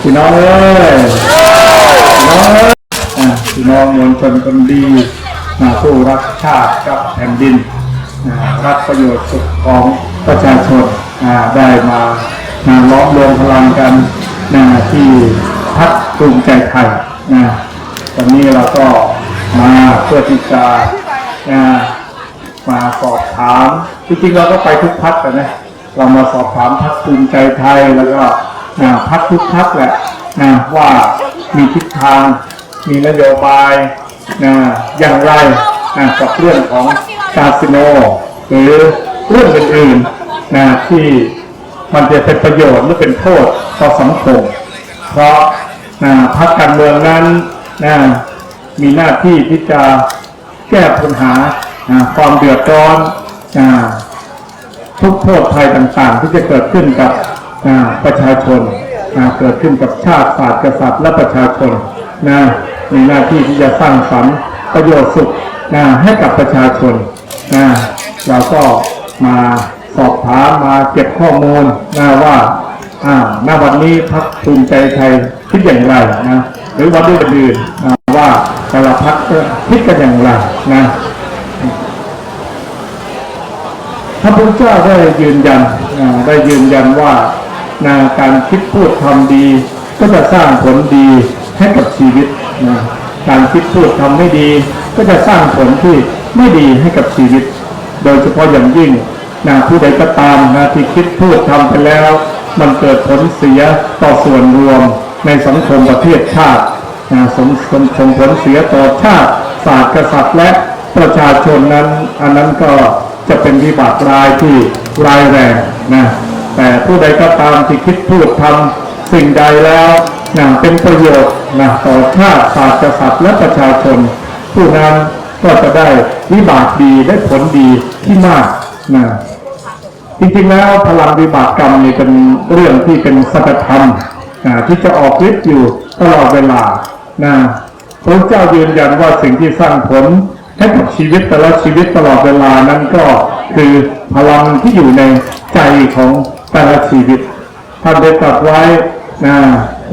พี่น้องเอ้ยพี่น้องเอ้ยอะพี่น้องมวลชนคนดีอะผู้รักชาติกับแผ่นดินอะรักประโยชน์สุขของประชาชนอะได้มามาล้อมรวมพลังกันนะที่พักภูมิใจไทยนะวันนี้เราก็มาเพื่อที่จะนะมาสอบถามจริงๆเราก็ไปทุกพักแต่นะเรามาสอบถามพักภูมิใจไทยแล้วก็ นะพักทุกพักแหละนะว่ามีทิศทาง มีนโยบายนะอย่างไรนะกับเรื่องของคาสิโน หรือเรื่องอื่นๆนะที่มันจะเป็นประโยชน์หรือเป็นโทษต่อสังคม เพราะนะพักการเมืองนั้นนะมีหน้าที่ที่จะแก้ปัญหาความเดือดร้อนทุกโทษภัยต่างๆ ที่จะเกิดขึ้นกับ ประชาชนเกิดขึ้นกับชาติศาสตร์กษัตริย์และประชาชนนะมีหน้าที่ที่จะสร้างสรรค์ประโยชน์สุขนะให้กับประชาชนนะเราก็มาสอบถามมาเก็บข้อมูลนะว่าอ่าณวันนี้พักภูมิใจไทยคิดอย่างไรนะหรือวันอื่นๆนะว่าแต่ละพักคิดกันอย่างไรนะพระพุทธเจ้าได้ยืนยันได้ยืนยันว่า นะการคิดพูดทำดี ก็จะสร้างผลดีให้กับชีวิตนะการคิดพูดทำไม่ดี ก็จะสร้างผลที่ไม่ดีให้กับชีวิต โดยเฉพาะอย่างยิ่งนะผู้ใดก็ตามนะที่คิดพูดทำไปแล้ว มันเกิดผลเสียต่อส่วนรวมในสังคมประเทศชาตินะสมสมส่งผลเสียต่อชาติศาสตร์กษัตริย์และประชาชนนั้น อันนั้นก็จะเป็นวิบากร้ายที่ร้ายแรงนะ แต่ผู้ใดก็ตามที่คิดพูดทำสิ่งใดแล้วนะเป็นประโยชน์นะต่อชาติศาสตร์กษัตริย์และประชาชน ผู้นั้นก็จะได้วิบากดีได้ผลดีที่มากนะจริงๆแล้วพลังวิบากกรรมนี่เป็นเรื่องที่เป็นสัจธรรมอ่าที่จะออกฤทธิ์อยู่ตลอดเวลานะพระเจ้ายืนยันว่าสิ่งที่สร้างผลให้กับชีวิตแต่ละชีวิตตลอดเวลานั้นก็คือพลังที่อยู่ในใจของ แต่ละชีวิตท่านได้ตรัสไว้นะ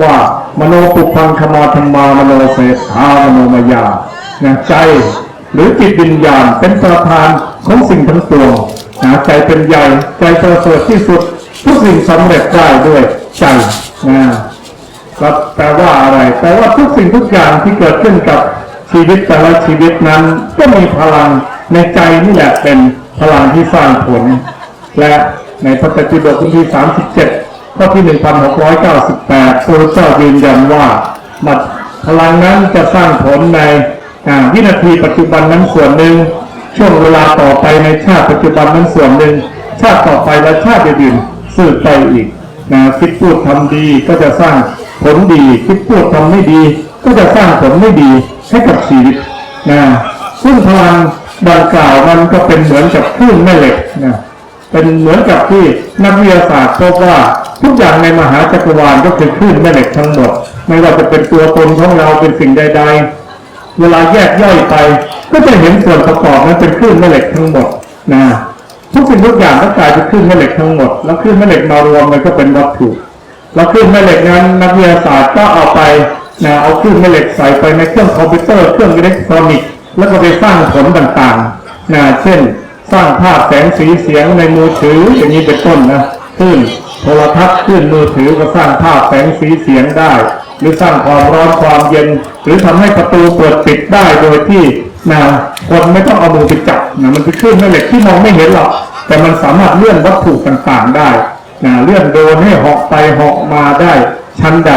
ว่ามโนปุพังคมาธรรมามโนเสถามโนมายาใจหรือจิตวิญญาณเป็นประธานของสิ่งทั้งปวงนะใจเป็นใหญ่ ใจประเสริฐที่สุดทุกสิ่งสำเร็จได้ด้วยใจนะก็แปลว่าอะไรแปลว่าทุกสิ่งทุกอย่างที่เกิดขึ้นกับชีวิตแต่ละชีวิตนั้น ก็มีพลังในใจนี่แหละเป็นพลังที่สร้างผลและ ในพระไตรปิฎกบทที่37ข้อที่ 1698พระพุทธเจ้ายืนยันว่ามัดพลังนั้นจะสร้างผลในอ่าวินาทีปัจจุบันนั้นส่วนหนึ่ง ช่วงเวลาต่อไปในชาติปัจจุบันนั้นส่วนหนึ่ง ชาติต่อไปและชาติอื่นๆสืบไปอีกนะคิดพูดทำดีก็จะสร้างผลดี คิดพูดทำไม่ดี ก็จะสร้างผลไม่ดีให้กับชีวิตนะซึ่งพลังดังกล่าวมันก็เป็นเหมือนกับคลื่นแม่เหล็กนะ เป็นเหมือนกับที่นักวิทยาศาสตร์พบว่าทุกอย่างในมหาจักรวาลก็คือคลื่นแม่เหล็กทั้งหมด ไม่ว่าจะเป็นตัวตนของเราเป็นสิ่งใด ๆ เวลาแยกย่อยไป ก็จะเห็นส่วนประกอบนั้นเป็นคลื่นแม่เหล็กทั้งหมดนะทุกสิ่งทุกอย่างก็กลายเป็นคลื่นแม่เหล็กทั้งหมด แล้วคลื่นแม่เหล็กมารวมมันก็เป็นวัตถุแล้วคลื่นแม่เหล็กนั้นนักวิทยาศาสตร์ก็เอาไปนะเอาคลื่นแม่เหล็กใส่ไปในเครื่องคอมพิวเตอร์เครื่องอิเล็กทรอนิกส์แล้วก็ไปสร้างผลต่างๆนะเช่น สร้างภาพแสงสีเสียงในมือถืออย่างนี้เป็นต้นนะคลื่นโทรทัศน์คลื่นมือถือก็สร้างภาพแสงสีเสียงได้ หรือสร้างความร้อนความเย็น หรือทำให้ประตูเปิดปิดได้โดยที่นะคนไม่ต้องเอามือไปจับนะมันเป็นคลื่นแม่เหล็กที่มองไม่เห็นหรอกแต่มันสามารถเลื่อนวัตถุต่างๆได้นะเลื่อนโดนให้เหาะไปเหาะมาได้ชั้นใด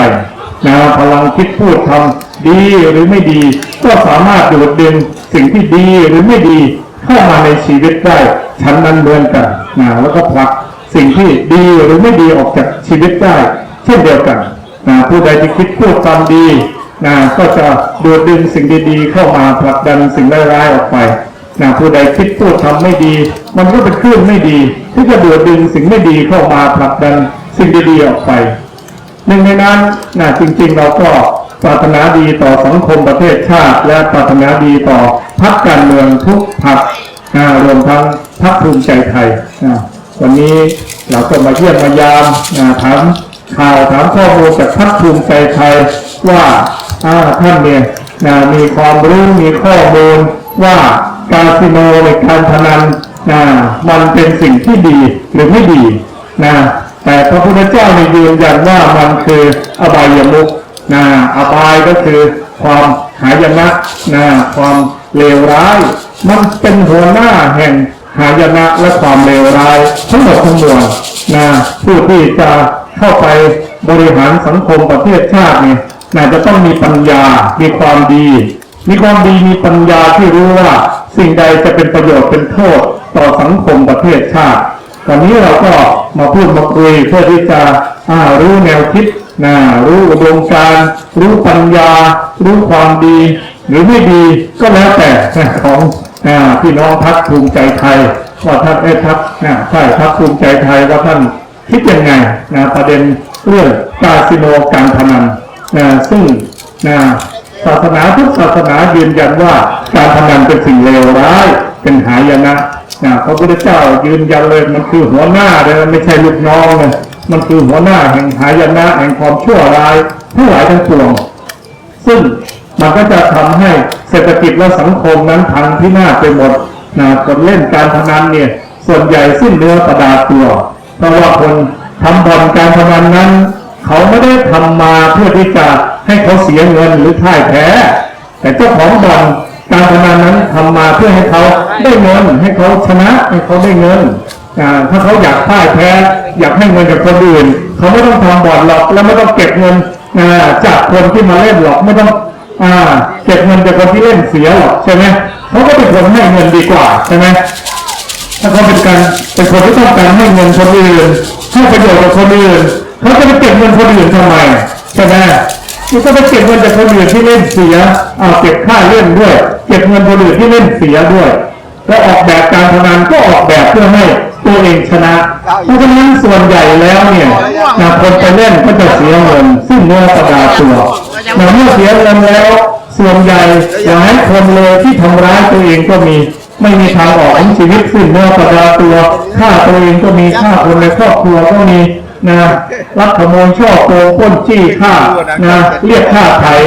นะพลังคิดพูดทำดีหรือไม่ดี ก็สามารถดูดดึงสิ่งที่ดีหรือไม่ดี เข้ามาในชีวิตได้ชั้นนั้นเหมือนกันนะแล้วก็ผลักสิ่งที่ดีหรือไม่ดีออกจากชีวิตได้ เช่นเดียวกันนะผู้ใดที่คิดพูดทำดีนะก็จะดูดดึงสิ่งดีๆ เข้ามาผลักดันสิ่งร้ายๆออกไปนะผู้ใดคิดพูดทำไม่ดี มันก็เป็นคลื่นไม่ดี ที่จะดูดดึงสิ่งไม่ดีเข้ามาผลักดันสิ่งดีๆออกไปหนึ่งในนั้นนะจริงๆเราก็ ปรารถนาดีต่อสังคมประเทศชาติ และปรารถนาดีต่อพรรคการเมืองทุกพรรครวมทั้งพรรคภูมิใจไทยวันนี้เราก็มาเยี่ยมมายามถามข่าวถามข้อมูลจากพักภูมิใจไทยว่าท่านเนี่ยมีความรู้มีข้อมูลว่าคาสิโนในการพนันนะมันเป็นสิ่งที่ดีหรือไม่ดีนะแต่พระพุทธเจ้าในยยืนยันว่ามันคืออบายมุข นะอบายก็คือความหายนะนะความเลวร้าย มันเป็นหัวหน้าแห่งหายนะและความเลวร้าย ทั้งหมดทั้งมวลนะผู้ที่จะเข้าไปบริหารสังคมประเทศชาติเนี่ยน่าจะต้องมีปัญญา มีความดี มีความดี มีปัญญาที่รู้ว่า สิ่งใดจะเป็นประโยชน์เป็นโทษต่อสังคมประเทศชาติ ตอนนี้เราก็มาพูดมาคุยเพื่อที่จะอ่ารู้แนวคิดนะรู้อุดมการรู้ปัญญา รู้ความดี หรือไม่ดีก็แล้วแต่ของพี่น้องพักภูมิใจไทยว่าท่านเอ้ยพักนะใช่พักภูมิใจไทยว่าท่านคิดยังไงนะประเด็นเรื่องคาสิโนการพนันนะซึ่งนะศาสนาทุกศาสนายืนยันว่าการพนันเป็นสิ่งเลวร้าย เป็นหายนะ พระพุทธเจ้ายืนยันเลยมันคือหัวหน้าเลยไม่ใช่ลูกน้องเลยมันคือหัวหน้าแห่งหายนะแห่งความชั่วร้ายทั้งหลายทั้งปวง ซึ่งมันก็จะทำให้เศรษฐกิจและสังคมนั้นพังพินาศไปหมดนะคนเล่นการพนันเนี่ยส่วนใหญ่สิ้นเนื้อประดาตัว เพราะว่าคนทำบ่อนการพนันนั้น เขาไม่ได้ทำมาเพื่อที่จะให้เขาเสียเงินหรือพ่ายแพ้ แต่เจ้าของบ่อน การพนันนั้นทำมาเพื่อให้เขาได้เงินให้เขาชนะให้เขาได้เงินถ้าเขาอยากพ่ายแพ้ อยากให้เงินจากคนอื่น เขาไม่ต้องทำบ่อนหรอกแล้วไม่ต้องเก็บเงินจากคนที่มาเล่นหรอกไม่ต้องเก็บเงินจากคนที่เล่นเสียหรอกใช่ไหมเขาก็เป็นคนให้เงินดีกว่าใช่ไหมถ้าเขาเป็นการเป็นคนที่ต้องการให้เงินคนอื่นให้ประโยชน์กับคนอื่นเขาจะไปเก็บเงินคนอื่นทำไมใช่ไหมมันก็ไปเก็บเงินจากคนอื่นที่เล่นเสียเอาเก็บค่าเล่นด้วย เก็บเงินคนอื่นที่เล่นเสียด้วย แล้วออกแบบการพนันก็ออกแบบเพื่อให้ตัวเองชนะ เพราะฉะนั้นส่วนใหญ่แล้วเนี่ยนะคนไปเล่นก็จะเสียเงินซึ่งเนื้อประดาตัวนะเมื่อเสียเงินแล้ว ส่วนใหญ่หลายคนเลยที่ทำร้ายตัวเองก็มีไม่มีทางออกของชีวิตสิ้นเนื้อประดาตัวฆ่าตัวเองก็มีฆ่าคนในครอบครัวก็มี นะรักขโมยช่อโกงป้นจี้ฆ่านะเรียกฆ่าไทย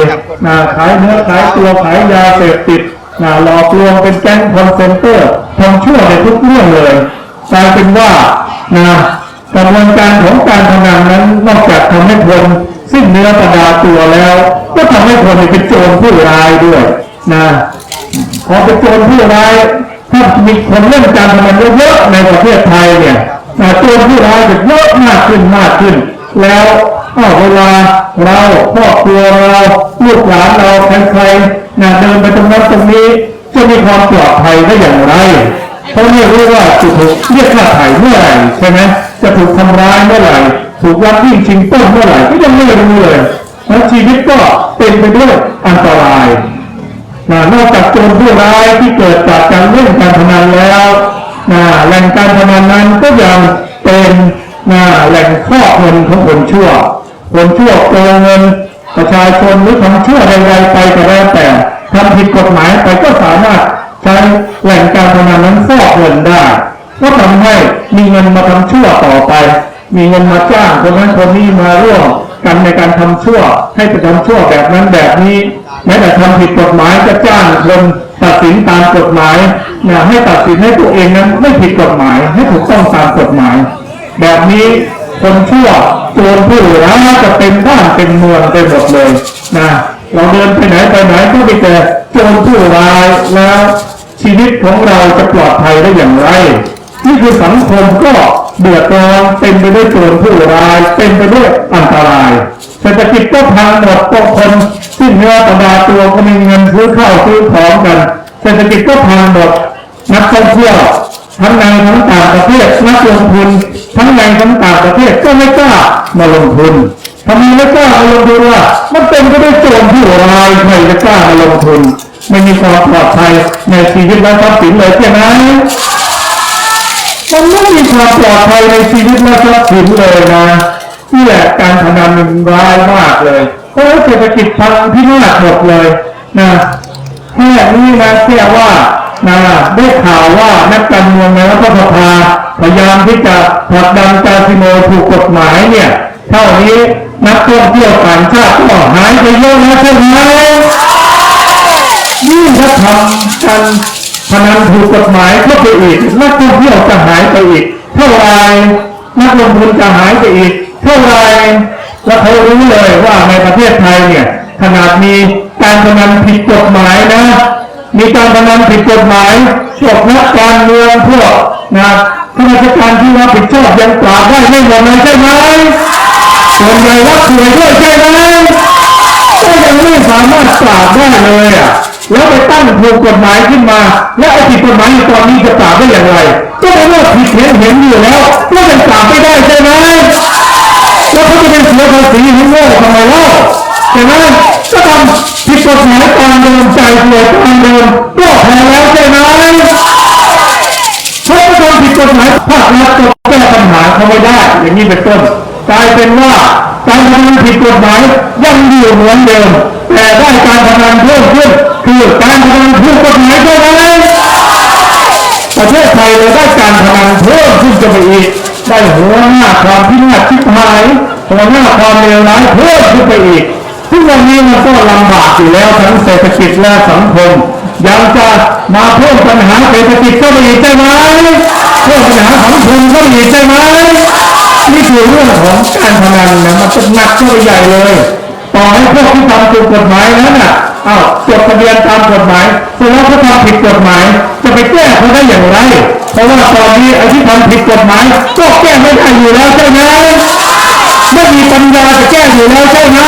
นะขายเนื้อขายตัวขายยาเสพติดนะหลอกลวงเป็นแก๊งคอนเซนเตอร์ทำชั่วในทุกเรื่องเลยกลายเป็นว่านะกระบวนการของการพนันนั้นนอกจากทำให้คนสิ้นเนื้อประดาตัวแล้ว ก็ทำให้คนเป็นโจรผู้ร้ายด้วยนะพอเป็นโจรผู้ร้ายถ้ามีคนเล่นการพนันเยอะๆในประเทศไทยเนี่ยนะโจรผู้ร้ายจะเยอะ ขึ้นมากขึ้น แล้วอ้าเวลาเราครอบครัวเราลูกหลานเราใครๆนะเดินไปตรงนั้นตรงนี้จะมีความปลอดภัยได้อย่างไรเพราะไม่รู้ว่าจะถูกเรียกค่าไถ่เมื่อไหร่ใช่ไหมจะถูกทำร้ายเมื่อไหร่ถูกลักวิ่งชิงปล้นเมื่อไหร่ก็ยังไม่รู้เลยแล้วชีวิตก็เป็นไปด้วยอันตรายนะนอกจากโจรผู้ร้ายที่เกิดจากการเล่นการพนันแล้วนะแหล่งการพนันนั้นก็ยังเป็น แหล่งครอบเงินของคนชั่ว คนชั่วโกงเงินประชาชนหรือทำชั่วใดๆไปก็แล้วแต่ทำผิดกฎหมายไปก็สามารถใช้แหล่งการพนันนั้นฟอกเงินได้ ก็ทำให้มีเงินมาทำชั่วต่อไป มีเงินมาจ้างคนนั้นคนนี้มาร่วมกันในการทำชั่ว ให้ไปทำชั่วแบบนั้นแบบนี้แม้แต่ทำผิดกฎหมายก็จ้างคนตัดสินตามกฎหมายนะให้ตัดสินให้ตัวเองนั้นไม่ผิดกฎหมายให้ถูกต้องตามกฎหมาย แบบนี้คนชั่วโจรผู้ร้ายจะเป็นบ้านเป็นเมืองไปหมดเลยนะเราเดินไปไหนไปไหนก็ไปเจอโจรผู้ร้ายแล้วชีวิตของเราจะปลอดภัยได้อย่างไรนี่คือสังคมก็เดือดร้อนเต็มไปด้วยโจรผู้ร้ายเต็มไปด้วยอันตรายเศรษฐกิจก็พังหมดพวกคนสิ้นเนื้อประดาตัวก็มีเงินซื้อข้าวซื้อของกันเศรษฐกิจก็พังหมดนักท่องเที่ยวทั้งในทั้งต่างประเทศนักลงทุน ทั้งในทั้งต่างประเทศก็ไม่กล้ามาลงทุนทำไมไม่กล้ามาลงทุนล่ะมันเต็มได้โจรผู้ร้ายใครจะกล้ามาลงทุน ไม่มีความปลอดภัยในชีวิตและทรัพย์สินเลยใช่ไหมมันไม่มีความปลอดภัยในชีวิตและทรัพย์สินเลยนะนี่แหละการพนันมันร้ายมากเลยเพราะว่าเศรษฐกิจพังพินาศหมดเลยนะแค่นี้นะแค่ว่า นะได้ข่าวว่านักการเมืองในรัฐสภาพยายามที่จะผลักดันคาสิโนถูกกฎหมายเนี่ยเท่านี้นักท่องเที่ยวต่างชาติก็หายไปเยอะแล้วใช่ไหมยิ่งถ้าทำกันพนันถูกกฎหมายเข้าไปอีกนักท่องเที่ยวจะหายไปอีก เท่าไรนักลงทุนจะหายไปอีก เท่าไรแล้วเขารู้เลยว่าในประเทศไทยเนี่ยขนาดมีการพนันผิดกฎหมายนะ มีการพนันผิดกฎหมายพวกนักการเมืองพวกนะข้าราชการที่รับผิดชอบยังปราบได้ไม่หมดเลยใช่ไหมส่วนใหญ่รับสวยด้วยใช่ไหมก็ยังไม่สามารถปราบได้เลยอะแล้วไปตั้งถูกกฎหมายขึ้นมา แล้วไอ้ผิดกฎหมายอยู่ตอนนี้จะปราบได้อย่างไร ก็เพราะว่าผิดเห็นเห็นอยู่แล้วก็ยังปราบไม่ได้ใช่ไหมแล้วเขาจะเป็นเสียภาษีให้โง่ทำไมเล่าใช่ไหม ก็ทำผิดกฎหมายตามเดิมใจเสียตามเดิมก็พอแล้วใช่ไหมเพราะว่าทำผิดกฎหมายภาครัฐก็แก้ปัญหาเขาไม่ได้ อย่างนี้เป็นต้นกลายเป็นว่าการพนันผิดกฎหมายยังอยู่เหมือนเดิม แต่ได้การพนันเพิ่มขึ้นคือการพนันถูกกฎหมายใช่ไหมประเทศไทยเราได้การพนันเพิ่มขึ้นจะไปอีกได้หัวหน้าความพินาศชิบหายหัวหน้าความเลวร้ายเพิ่มขึ้นไปอีก วันนี้มันก็ลำบากอยู่แล้วทั้งเศรษฐกิจและสังคมยังจะมาเพิ่มปัญหาเศรษฐกิจก็ไม่อีกใช่ไหมเพิ่มปัญหาสังคมก็ไม่อีกใช่ไหมนี่คือเรื่องของการพนันนะมันจะหนักเข้าไปใหญ่เลยต่อให้พวกที่ทำถูกกฎหมายนั้นน่ะอ้าวจดทะเบียนตามกฎหมายเสร็จแล้วเขาทำผิดกฎหมาย จะไปแก้เขาได้อย่างไร เพราะว่าตอนนี้ไอ้ที่ทำผิดกฎหมายก็แก้ไม่ได้อยู่แล้วใช่ไหมไม่มีปัญญาจะแก้อยู่แล้วใช่ไหม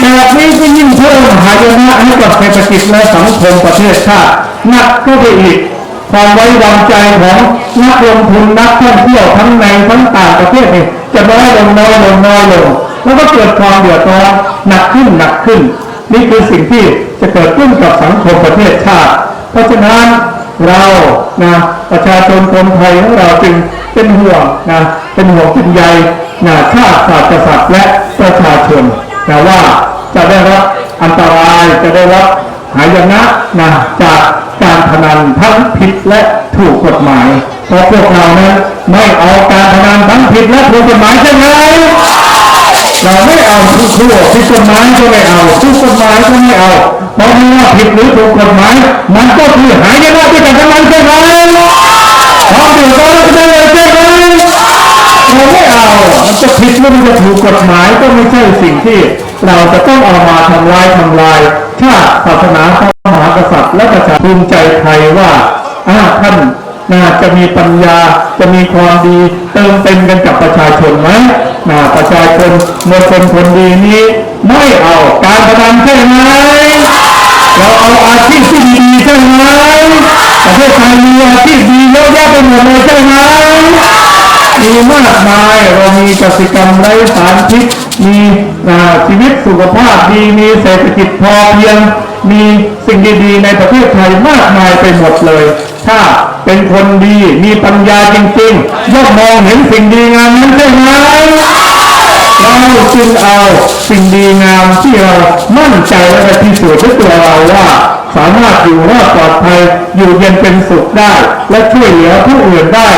แบบนี้ก็ยิ่งเพิ่มหายนะให้กับเศรษฐกิจและสังคมประเทศชาติหนักก็ไปอีกความไว้วางใจของนักลงทุนนักท่องเที่ยวทั้งในทั้งต่างประเทศนี่จะน้อยลงน้อยลงน้อยลงแล้วก็เกิดความเดือดร้อนหนักขึ้นหนักขึ้น นี่คือสิ่งที่จะเกิดขึ้นกับสังคมประเทศชาติ เพราะฉะนั้นเรานะประชาชนคนไทยของเราจึงเป็นห่วงนะเป็นห่วงเป็นใยนะชาติศาสตร์กษัตริย์และประชาชน นะว่าจะได้รับอันตรายจะได้รับหายนะนะจากการพนันทั้งผิดและถูกกฎหมาย เพราะพวกเรานั้นไม่เอาการพนันทั้งผิดและถูกกฎหมายใช่ไหมเราไม่เอาทุกขั้วผิดกฎหมายก็ไม่เอาถูกกฎหมายก็ไม่เอาเพราะไม่ว่าผิดหรือถูกกฎหมาย มันก็คือหายนะด้วยกันทั้งนั้นใช่ไหมความเดือดร้อนก็ได้เลยใช่ไหมเราไม่เอามันจะผิดหรือมันจะถูกกฎหมาย ไม่ใช่สิ่งที่เราจะต้องเอามาทำลายทำลายชาติศาสนาพระมหากษัตริย์และประชาภูมิใจไทยว่าอาท่านน่าจะมีปัญญาจะมีความดีเติมเต็มกันกับประชาชนไหมนะประชาชนเมื่อคนคนดีนี้ไม่เอาการพนันใช่ไหมเราเอาอาชีพที่ดีใช่ไหมประเทศไทยมีอาชีพดีเยอะแยะไปหมดเลยใช่ไหมมีมากมายเรามีกสิกรรมไร้สารพิษ มีชีวิตสุขภาพดีมีเศรษฐกิจพอเพียง มีสิ่งดีๆในประเทศไทยมากมายไปหมดเลย ถ้าเป็นคนดีมีปัญญาจริงๆย่อมมองเห็นสิ่งดีงามนั้นใช่ไหมเราจึงเอาสิ่งดีงามที่เรามั่นใจและพิสูจน์ด้วยตัวเราว่าสามารถอยู่รอดปลอดภัยอยู่เย็นเป็นสุขได้ และช่วยเหลือผู้อื่นได้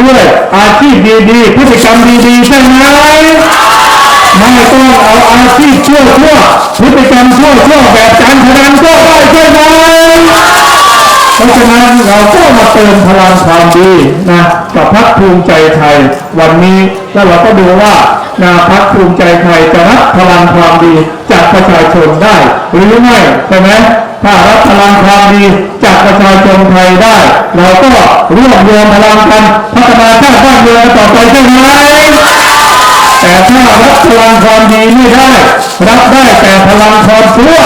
ด้วยอาชีพดีๆพฤติกรรมดีๆใช่ไหม ไม่ต้องเอาอาชีพชั่วชั่วพฤติกรรมชั่วชั่วแบบการพนันก็ได้ใช่ไหมเพราะฉะนั้นเราก็มาเติมพลังความดีนะกับพรรคภูมิใจไทยวันนี้แล้วเราก็ดูว่านาพรรคภูมิใจไทยจะรับพลังความดีจากประชาชนได้ หรือไม่ใช่ไหมถ้ารับพลังความดีจากประชาชนไทยได้ เราก็ร่วมรวมพลังกันพัฒนาชาติบ้านเมืองต่อไปใช่ไหม แต่ถ้ารับพลังความดีไม่ได้ รับได้แต่พลังความชั่ว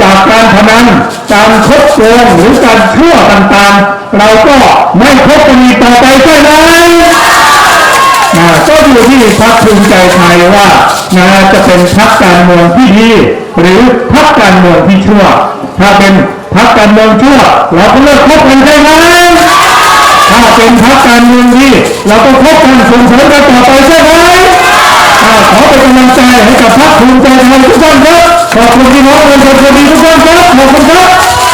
จากการพนันการคดโกงหรือการชั่วต่างๆ เราก็ไม่คบกันอีกต่อไปใช่ไหมอ่าก็อยู่ที่พรรคภูมิใจไทยว่านาจะเป็นพรรคการเมืองที่ดีหรือพรรคการเมืองที่ชั่ว ถ้าเป็นพรรคการเมืองชั่วเราก็เลิกคบกันใช่ไหมถ้าเป็นพรรคการเมืองดีเราต้องคบกันส่งเสริมกันต่อไปใช่ไหม ขอเป็นกำลังใจให้กับพรรคภูมิใจไทยทุกท่านครับขอบคุณพี่น้องประชาชนทุกท่านครับขอบคุณครับ